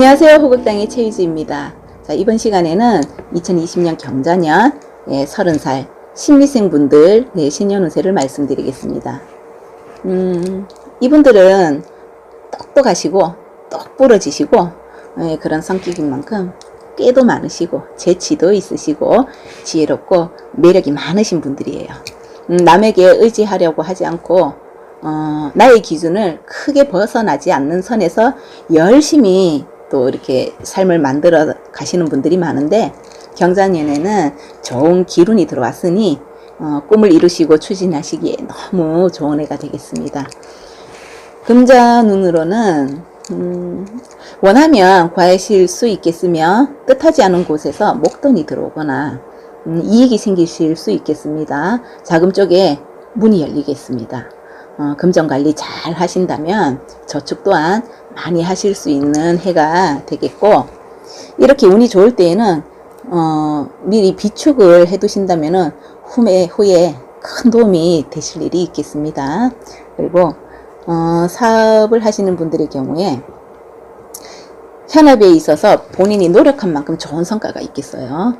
안녕하세요. 호극당의 최유지입니다. 자, 이번 시간에는 2020년 경자년 예, 30살 신미생분들 네, 신년운세를 말씀드리겠습니다. 음, 이분들은 똑똑하시고 똑부러지시고 예, 그런 성격인 만큼 꾀도 많으시고 재치도 있으시고 지혜롭고 매력이 많으신 분들이에요. 음, 남에게 의지하려고 하지 않고 어, 나의 기준을 크게 벗어나지 않는 선에서 열심히 또 이렇게 삶을 만들어 가시는 분들이 많은데 경자년에는 좋은 기운이 들어왔으니 어, 꿈을 이루시고 추진하시기에 너무 좋은 해가 되겠습니다. 금자 눈으로는 음, 원하면 과하실 수 있겠으며 뜻하지 않은 곳에서 목돈이 들어오거나 음, 이익이 생기실 수 있겠습니다. 자금 쪽에 문이 열리겠습니다. 어, 금전 관리 잘 하신다면 저축 또한 많이 하실 수 있는 해가 되겠고 이렇게 운이 좋을 때에는 어, 미리 비축을 해 두신다면은 후에 후에 큰 도움이 되실 일이 있겠습니다. 그리고 어, 사업을 하시는 분들의 경우에 현업에 있어서 본인이 노력한 만큼 좋은 성과가 있겠어요.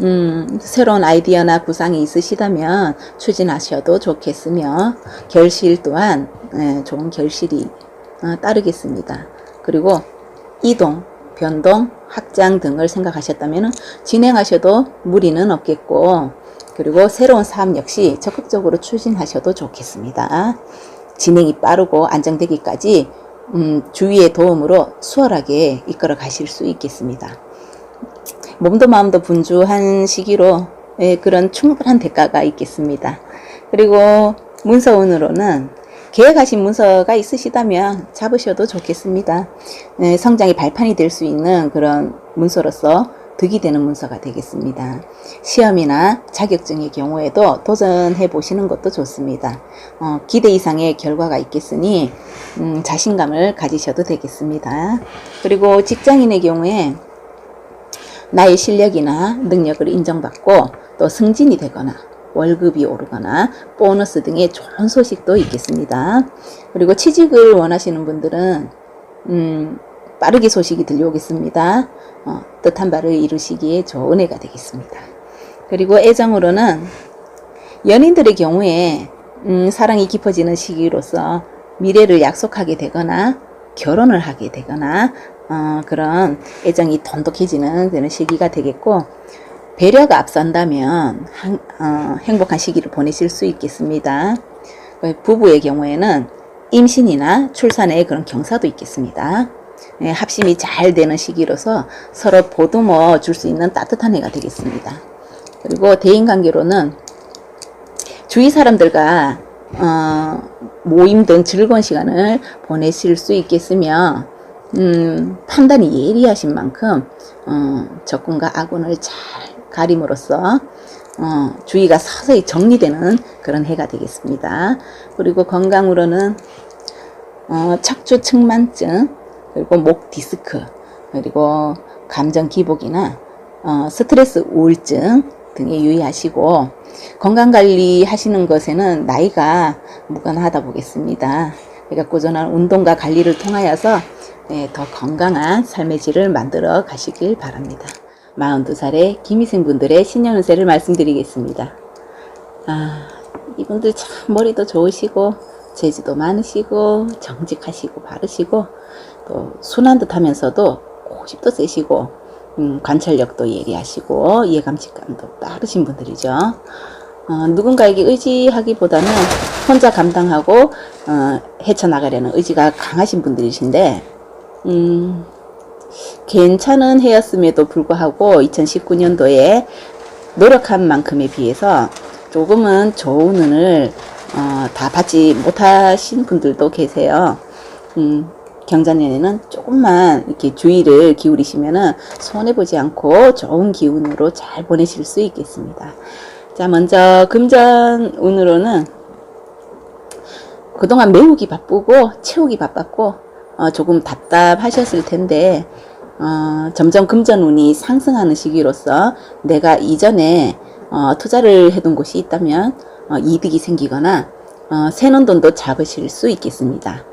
음, 새로운 아이디어나 구상이 있으시다면 추진하셔도 좋겠으며 결실 또한 예, 좋은 결실이 어, 따르겠습니다. 그리고 이동, 변동, 확장 등을 생각하셨다면 진행하셔도 무리는 없겠고 그리고 새로운 사업 역시 적극적으로 추진하셔도 좋겠습니다. 진행이 빠르고 안정되기까지 음, 주위의 도움으로 수월하게 이끌어 가실 수 있겠습니다. 몸도 마음도 분주한 시기로 예, 그런 충분한 대가가 있겠습니다. 그리고 문서운으로는 계획하신 문서가 있으시다면 잡으셔도 좋겠습니다. 예, 성장의 발판이 될 수 있는 그런 문서로서 득이 되는 문서가 되겠습니다. 시험이나 자격증의 경우에도 도전해 보시는 것도 좋습니다. 어, 기대 이상의 결과가 있겠으니 음, 자신감을 가지셔도 되겠습니다. 그리고 직장인의 경우에 나의 실력이나 능력을 인정받고 또 승진이 되거나 월급이 오르거나 보너스 등의 좋은 소식도 있겠습니다. 그리고 취직을 원하시는 분들은 음, 빠르게 소식이 들려오겠습니다. 어, 뜻한 바를 이루시기에 좋은 해가 되겠습니다. 그리고 애정으로는 연인들의 경우에 음, 사랑이 깊어지는 시기로서 미래를 약속하게 되거나 결혼을 하게 되거나 어, 그런 애정이 돈독해지는 그런 시기가 되겠고 배려가 앞선다면 한, 어, 행복한 시기를 보내실 수 있겠습니다. 부부의 경우에는 임신이나 출산의 그런 경사도 있겠습니다. 예, 합심이 잘 되는 시기로서 서로 보듬어 줄 수 있는 따뜻한 해가 되겠습니다. 그리고 대인관계로는 주위 사람들과 어, 모임 등 즐거운 시간을 보내실 수 있겠으며 음, 판단이 예리하신 만큼 어, 적군과 악운을 잘 가림으로써 어, 주의가 서서히 정리되는 그런 해가 되겠습니다. 그리고 건강으로는 어, 척추 측만증 그리고 목 디스크 그리고 감정 기복이나 어, 스트레스 우울증 등에 유의하시고 건강 관리 하시는 것에는 나이가 무관하다 보겠습니다. 그러니까 꾸준한 운동과 관리를 통하여서 네, 더 건강한 삶의 질을 만들어 가시길 바랍니다. 42살의 김희생 분들의 신년운세를 말씀드리겠습니다. 아, 이분들 참 머리도 좋으시고 재주도 많으시고 정직하시고 바르시고 또 순한 듯 하면서도 고집도 세시고 음, 관찰력도 예리하시고 이해감직감도 빠르신 분들이죠. 어, 누군가에게 의지하기보다는 혼자 감당하고 어, 헤쳐나가려는 의지가 강하신 분들이신데 음, 괜찮은 해였음에도 불구하고 2019년도에 노력한 만큼에 비해서 조금은 좋은 운을 어, 다 받지 못하신 분들도 계세요. 음, 경자년에는 조금만 이렇게 주의를 기울이시면은 손해보지 않고 좋은 기운으로 잘 보내실 수 있겠습니다. 자, 먼저 금전 운으로는 그동안 메우기 바쁘고 채우기 바빴고 어, 조금 답답하셨을 텐데 어, 점점 금전 운이 상승하는 시기로서 내가 이전에 어, 투자를 해둔 곳이 있다면 어, 이득이 생기거나 어, 새는 돈도 잡으실 수 있겠습니다.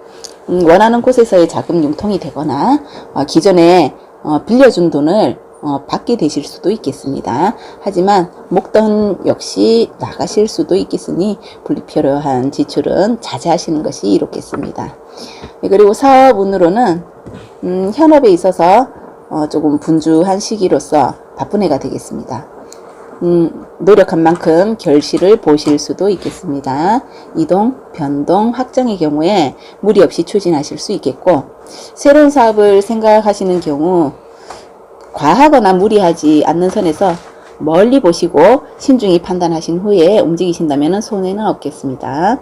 음, 원하는 곳에서의 자금 융통이 되거나 어, 기존에 어, 빌려준 돈을 어, 받게 되실 수도 있겠습니다. 하지만 목돈 역시 나가실 수도 있겠으니 불필요한 지출은 자제하시는 것이 이롭겠습니다. 예, 그리고 사업운으로는 음, 현업에 있어서 어, 조금 분주한 시기로서 바쁜 해가 되겠습니다. 음, 노력한 만큼 결실을 보실 수도 있겠습니다. 이동, 변동, 확장의 경우에 무리 없이 추진하실 수 있겠고, 새로운 사업을 생각하시는 경우, 과하거나 무리하지 않는 선에서 멀리 보시고 신중히 판단하신 후에 움직이신다면 손해는 없겠습니다.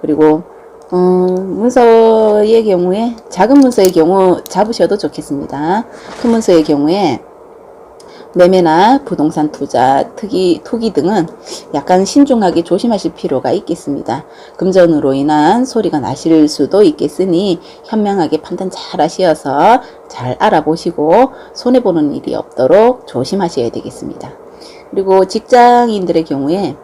그리고 어, 문서의 경우에 작은 문서의 경우 잡으셔도 좋겠습니다. 큰 문서의 경우에 매매나 부동산 투자, 투기, 투기 등은 약간 신중하게 조심하실 필요가 있겠습니다. 금전으로 인한 소리가 나실 수도 있겠으니 현명하게 판단 잘 하시어서 잘 알아보시고 손해보는 일이 없도록 조심하셔야 되겠습니다. 그리고 직장인들의 경우에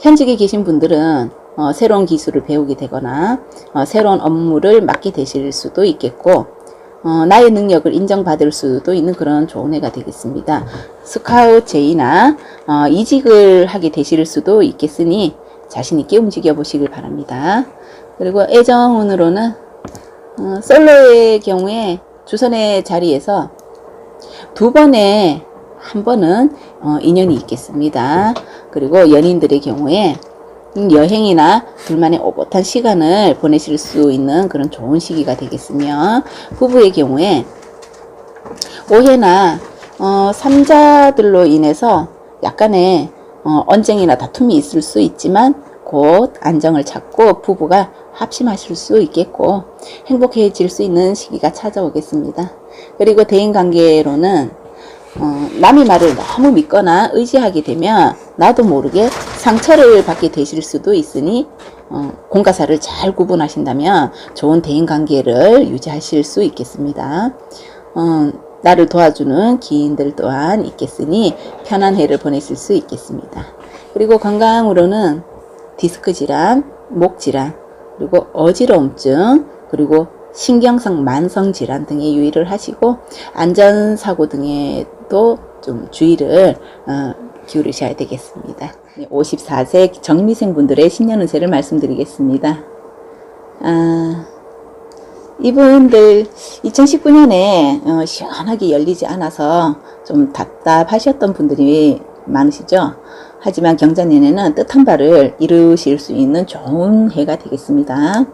현직에 계신 분들은 어, 새로운 기술을 배우게 되거나 어, 새로운 업무를 맡게 되실 수도 있겠고 어, 나의 능력을 인정받을 수도 있는 그런 좋은 해가 되겠습니다. 스카우트 제이나 어, 이직을 하게 되실 수도 있겠으니 자신 있게 움직여 보시길 바랍니다. 그리고 애정운으로는 어, 솔로의 경우에 주선의 자리에서 두 번에 한 번은 어, 인연이 있겠습니다. 그리고 연인들의 경우에 음, 여행이나 둘만의 오붓한 시간을 보내실 수 있는 그런 좋은 시기가 되겠으며 부부의 경우에 오해나 어, 삼자들로 인해서 약간의 어, 언쟁이나 다툼이 있을 수 있지만 곧 안정을 찾고 부부가 합심하실 수 있겠고 행복해질 수 있는 시기가 찾아오겠습니다. 그리고 대인관계로는 어, 남의 말을 너무 믿거나 의지하게 되면 나도 모르게 상처를 받게 되실 수도 있으니 어, 공과사를 잘 구분하신다면 좋은 대인 관계를 유지하실 수 있겠습니다. 어, 나를 도와주는 기인들 또한 있겠으니 편한 해를 보내실 수 있겠습니다. 그리고 건강으로는 디스크 질환, 목 질환, 그리고 어지러움증, 그리고 신경성 만성 질환 등에 유의를 하시고 안전사고 등에도 좀 주의를 어, 기울이셔야 되겠습니다. 54세 정미생 분들의 신년 운세를 말씀드리겠습니다. 아, 이분들 2019년에 어, 시원하게 열리지 않아서 좀 답답하셨던 분들이 많으시죠? 하지만 경자년에는 뜻한 바를 이루실 수 있는 좋은 해가 되겠습니다.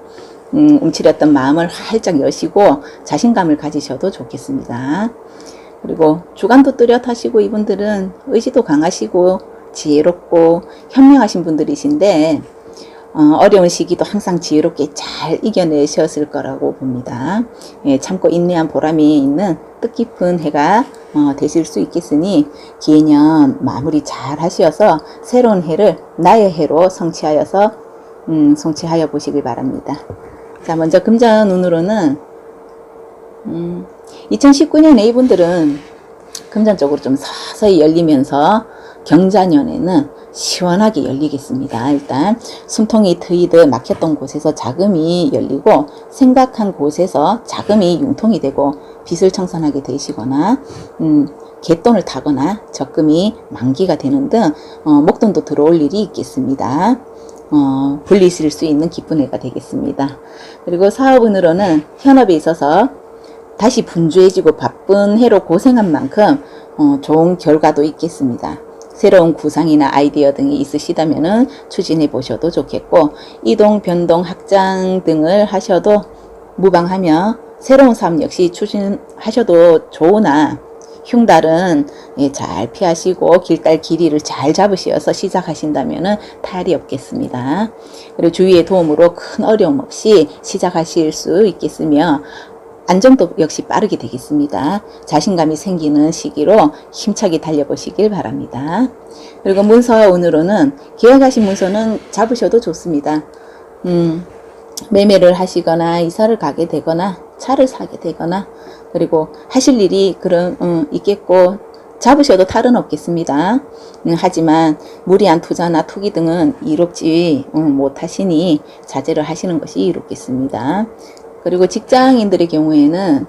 음, 움츠렸던 마음을 활짝 여시고 자신감을 가지셔도 좋겠습니다. 그리고 주관도 뚜렷하시고 이분들은 의지도 강하시고 지혜롭고 현명하신 분들이신데 어, 려운 시기도 항상 지혜롭게 잘 이겨내셨을 거라고 봅니다. 예, 참고 인내한 보람이 있는 뜻깊은 해가 어, 되실 수 있겠으니 기해년 마무리 잘 하시어서 새로운 해를 나의 해로 성취하여서 음, 성취하여 보시길 바랍니다. 자, 먼저 금전 운으로는 음, 2019년에 이분들은 금전적으로 좀 서서히 열리면서 경자년에는 시원하게 열리겠습니다. 일단 숨통이 트이듯 막혔던 곳에서 자금이 열리고 생각한 곳에서 자금이 융통이 되고 빚을 청산하게 되시거나 음, 갯돈을 타거나 적금이 만기가 되는 등 어, 목돈도 들어올 일이 있겠습니다. 어, 불리실 수 있는 기쁜 해가 되겠습니다. 그리고 사업운으로는 현업에 있어서 다시 분주해지고 바쁜 해로 고생한 만큼 어, 좋은 결과도 있겠습니다. 새로운 구상이나 아이디어 등이 있으시다면 추진해 보셔도 좋겠고 이동, 변동, 확장 등을 하셔도 무방하며 새로운 삶 역시 추진하셔도 좋으나 흉달은 예, 잘 피하시고 길달 길이를 잘 잡으시어서 시작하신다면 탈이 없겠습니다. 그리고 주위의 도움으로 큰 어려움 없이 시작하실 수 있겠으며 안정도 역시 빠르게 되겠습니다. 자신감이 생기는 시기로 힘차게 달려보시길 바랍니다. 그리고 문서 오늘로는 계약하신 문서는 잡으셔도 좋습니다. 음, 매매를 하시거나 이사를 가게 되거나 차를 사게 되거나 그리고 하실 일이 그런 음, 있겠고 잡으셔도 탈은 없겠습니다. 음, 하지만 무리한 투자나 투기 등은 이롭지 음, 못하시니 자제를 하시는 것이 이롭겠습니다. 그리고 직장인들의 경우에는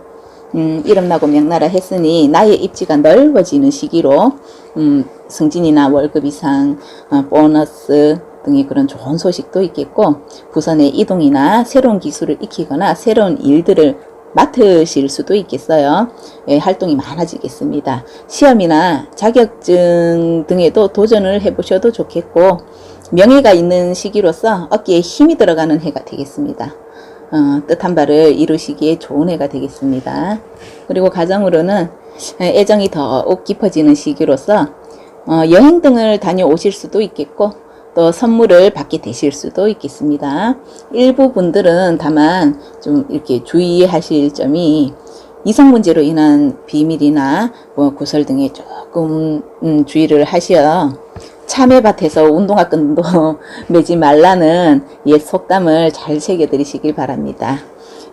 음, 이름나고 명나라 했으니 나의 입지가 넓어지는 시기로 음, 승진이나 월급 이상, 어, 보너스 등의 그런 좋은 소식도 있겠고 부선의 이동이나 새로운 기술을 익히거나 새로운 일들을 맡으실 수도 있겠어요. 예, 활동이 많아지겠습니다. 시험이나 자격증 등에도 도전을 해보셔도 좋겠고 명예가 있는 시기로서 어깨에 힘이 들어가는 해가 되겠습니다. 어, 뜻한 바를 이루시기에 좋은 해가 되겠습니다. 그리고 가정으로는 애정이 더욱 깊어지는 시기로서 어, 여행 등을 다녀오실 수도 있겠고 또 선물을 받게 되실 수도 있겠습니다. 일부 분들은 다만 좀 이렇게 주의하실 점이 이성 문제로 인한 비밀이나 뭐 구설 등에 조금 음, 주의를 하시어 참외밭에서 운동화 끈도 매지 말라는 옛 속담을 잘 새겨드리시길 바랍니다.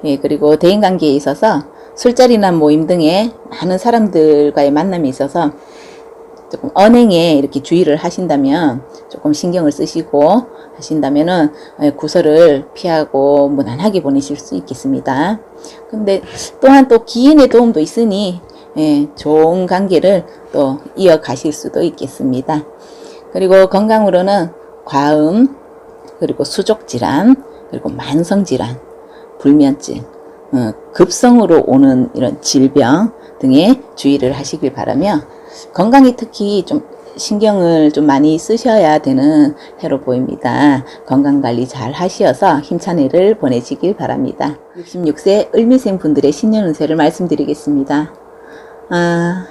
예, 그리고 대인관계에 있어서 술자리나 모임 등의 많은 사람들과의 만남에 있어서 조금 언행에 이렇게 주의를 하신다면 조금 신경을 쓰시고 하신다면은 예, 구설을 피하고 무난하게 보내실 수 있겠습니다. 근데 또한 또 기인의 도움도 있으니 예, 좋은 관계를 또 이어가실 수도 있겠습니다. 그리고 건강으로는 과음, 그리고 수족질환, 그리고 만성질환, 불면증, 어, 급성으로 오는 이런 질병 등에 주의를 하시길 바라며 건강에 특히 좀 신경을 좀 많이 쓰셔야 되는 해로 보입니다. 건강 관리 잘 하시어서 힘찬 해를 보내시길 바랍니다. 66세 을미생 분들의 신년 운세를 말씀드리겠습니다. 아,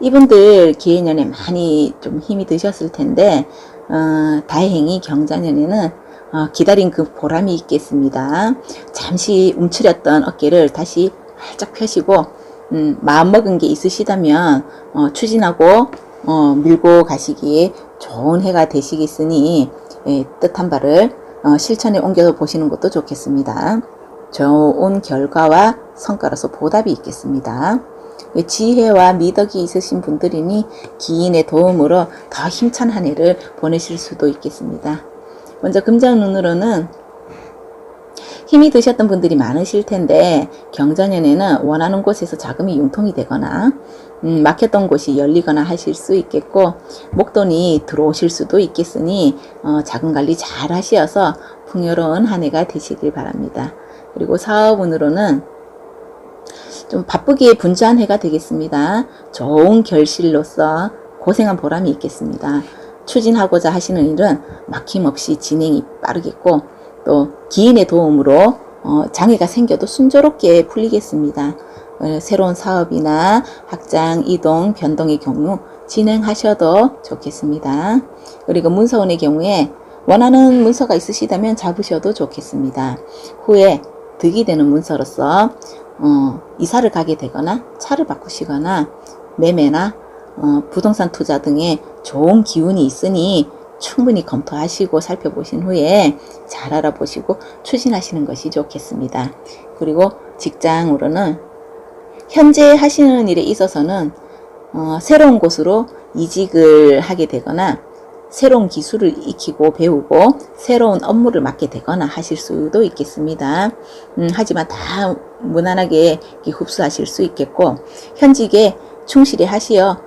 이분들 기해년에 많이 좀 힘이 드셨을 텐데 어, 다행히 경자년에는 어, 기다린 그 보람이 있겠습니다. 잠시 움츠렸던 어깨를 다시 활짝 펴시고 음, 마음먹은 게 있으시다면 어, 추진하고 어, 밀고 가시기에 좋은 해가 되시겠으니 예, 뜻한 바를 어, 실천에 옮겨 보시는 것도 좋겠습니다. 좋은 결과와 성과로서 보답이 있겠습니다. 예, 지혜와 미덕이 있으신 분들이니 기인의 도움으로 더 힘찬 한 해를 보내실 수도 있겠습니다. 먼저 금전 눈으로는 힘이 드셨던 분들이 많으실 텐데 경자년에는 원하는 곳에서 자금이 융통이 되거나 음, 막혔던 곳이 열리거나 하실 수 있겠고 목돈이 들어오실 수도 있겠으니 어, 자금 관리 잘 하시어서 풍요로운 한 해가 되시길 바랍니다. 그리고 사업운으로는 좀 바쁘게 분주한 해가 되겠습니다. 좋은 결실로서 고생한 보람이 있겠습니다. 추진하고자 하시는 일은 막힘없이 진행이 빠르겠고 또 기인의 도움으로 어, 장애가 생겨도 순조롭게 풀리겠습니다. 어, 새로운 사업이나 확장, 이동, 변동의 경우 진행하셔도 좋겠습니다. 그리고 문서원의 경우에 원하는 문서가 있으시다면 잡으셔도 좋겠습니다. 후에 득이 되는 문서로서 어, 이사를 가게 되거나 차를 바꾸시거나 매매나 어, 부동산 투자 등의 좋은 기운이 있으니 충분히 검토하시고 살펴보신 후에 잘 알아보시고 추진하시는 것이 좋겠습니다. 그리고 직장으로는 현재 하시는 일에 있어서는 어, 새로운 곳으로 이직을 하게 되거나 새로운 기술을 익히고 배우고 새로운 업무를 맡게 되거나 하실 수도 있겠습니다. 음, 하지만 다 무난하게 흡수하실 수 있겠고 현직에 충실히 하시어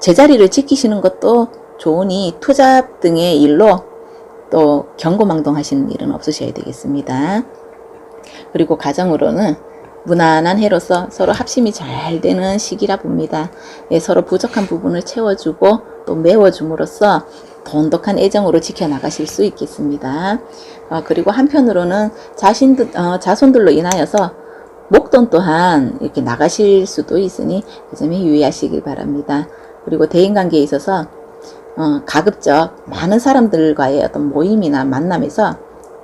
제자리를 지키시는 것도 좋으니 투잡 등의 일로 또 경고망동 하시는 일은 없으셔야 되겠습니다. 그리고 가정으로는 무난한 해로서 서로 합심이 잘 되는 시기라 봅니다. 예, 서로 부족한 부분을 채워주고 또 메워줌으로써 돈독한 애정으로 지켜나가실 수 있겠습니다. 어, 그리고 한편으로는 자신들, 어, 자손들로 인하여서 목돈 또한 이렇게 나가실 수도 있으니 그 점에 유의하시길 바랍니다. 그리고 대인관계에 있어서 어, 가급적 많은 사람들과의 어떤 모임이나 만남에서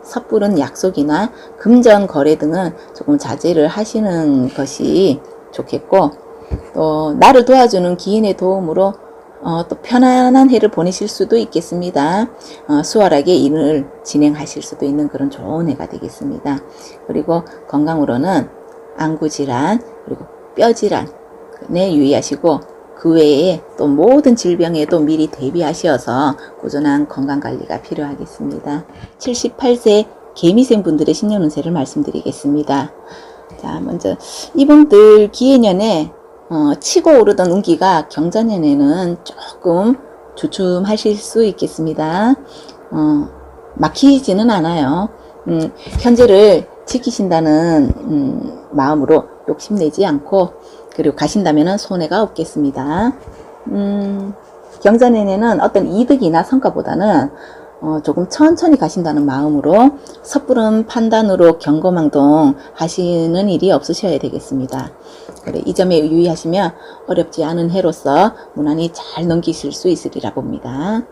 섣부른 약속이나 금전 거래 등은 조금 자제를 하시는 것이 좋겠고 또 나를 도와주는 기인의 도움으로 어, 또 편안한 해를 보내실 수도 있겠습니다. 어, 수월하게 일을 진행하실 수도 있는 그런 좋은 해가 되겠습니다. 그리고 건강으로는 안구질환 그리고 뼈질환에 유의하시고 그 외에 또 모든 질병에도 미리 대비하셔서 꾸준한 건강관리가 필요하겠습니다. 78세 개미생 분들의 신년 운세를 말씀드리겠습니다. 자, 먼저 이분들 기해년에 어, 치고 오르던 운기가 경자년에는 조금 주춤하실 수 있겠습니다. 어, 막히지는 않아요. 음, 현재를 지키신다는 음, 마음으로 욕심내지 않고 그리고 가신다면 손해가 없겠습니다. 음, 경자년에는 어떤 이득이나 성과보다는 어, 조금 천천히 가신다는 마음으로 섣부른 판단으로 경거망동 하시는 일이 없으셔야 되겠습니다. 그래, 이 점에 유의하시면 어렵지 않은 해로서 무난히 잘 넘기실 수 있으리라 봅니다.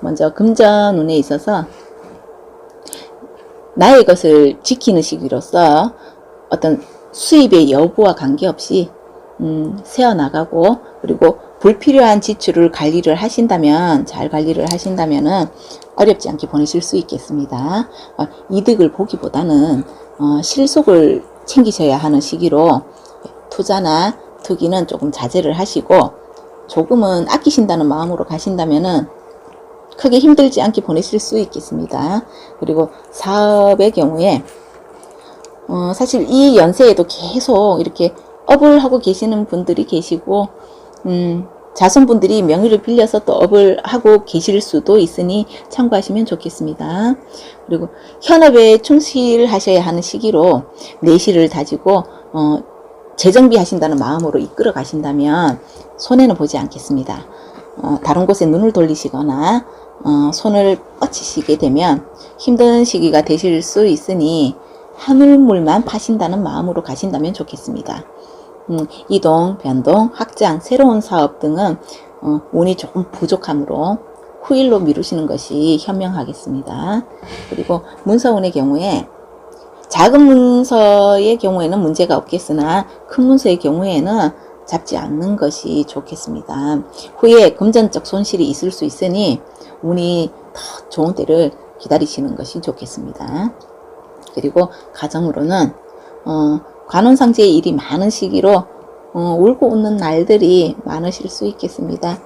먼저 금전운에 있어서 나의 것을 지키는 시기로서 어떤 수입의 여부와 관계없이 음, 세어나가고 그리고 불필요한 지출을 관리를 하신다면 잘 관리를 하신다면은 어렵지 않게 보내실 수 있겠습니다. 어, 이득을 보기보다는 어, 실속을 챙기셔야 하는 시기로 투자나 투기는 조금 자제를 하시고 조금은 아끼신다는 마음으로 가신다면은 크게 힘들지 않게 보내실 수 있겠습니다. 그리고 사업의 경우에 어, 사실 이 연세에도 계속 이렇게 업을 하고 계시는 분들이 계시고 음, 자손분들이 명의를 빌려서 또 업을 하고 계실 수도 있으니 참고하시면 좋겠습니다. 그리고 현업에 충실하셔야 하는 시기로 내실을 다지고 어, 재정비 하신다는 마음으로 이끌어 가신다면 손해는 보지 않겠습니다. 어, 다른 곳에 눈을 돌리시거나 어, 손을 뻗치시게 되면 힘든 시기가 되실 수 있으니 하늘물만 파신다는 마음으로 가신다면 좋겠습니다. 음, 이동, 변동, 확장, 새로운 사업 등은 어, 운이 조금 부족하므로 후일로 미루시는 것이 현명하겠습니다. 그리고 문서운의 경우에 작은 문서의 경우에는 문제가 없겠으나 큰 문서의 경우에는 잡지 않는 것이 좋겠습니다. 후에 금전적 손실이 있을 수 있으니 운이 더 좋은 때를 기다리시는 것이 좋겠습니다. 그리고 가정으로는 어, 관혼상제의 일이 많은 시기로 어, 울고 웃는 날들이 많으실 수 있겠습니다.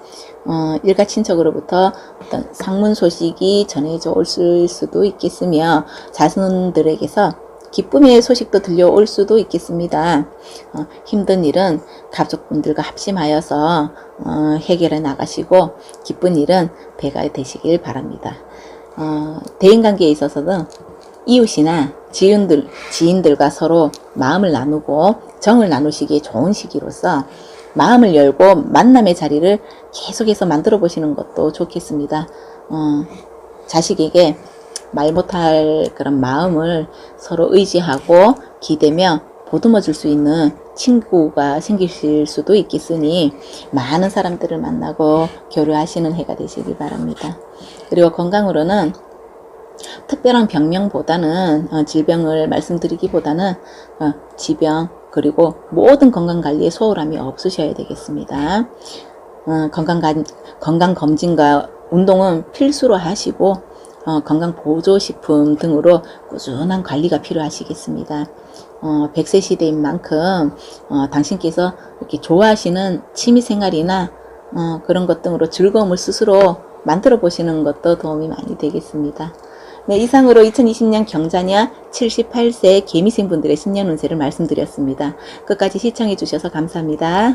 어, 일가 친척으로부터 어떤 상문 소식이 전해져 올 수도 있겠으며 자손들에게서 기쁨의 소식도 들려올 수도 있겠습니다. 어, 힘든 일은 가족분들과 합심하여서 어, 해결해 나가시고 기쁜 일은 배가 되시길 바랍니다. 어, 대인관계에 있어서는 이웃이나 지인들, 지인들과 서로 마음을 나누고 정을 나누시기에 좋은 시기로서 마음을 열고 만남의 자리를 계속해서 만들어 보시는 것도 좋겠습니다. 어, 자식에게 말 못할 그런 마음을 서로 의지하고 기대며 보듬어 줄 수 있는 친구가 생기실 수도 있겠으니 많은 사람들을 만나고 교류하시는 해가 되시기 바랍니다. 그리고 건강으로는 특별한 병명보다는 어, 질병을 말씀드리기보다는 어, 지병 그리고 모든 건강 관리에 소홀함이 없으셔야 되겠습니다. 어, 건강 건강 검진과 운동은 필수로 하시고 어, 건강 보조 식품 등으로 꾸준한 관리가 필요하시겠습니다. 어, 100세 시대인 만큼 어, 당신께서 이렇게 좋아하시는 취미 생활이나 어, 그런 것 등으로 즐거움을 스스로 만들어 보시는 것도 도움이 많이 되겠습니다. 네, 이상으로 2020년 경자년 78세 개미생분들의 신년 운세를 말씀드렸습니다. 끝까지 시청해 주셔서 감사합니다.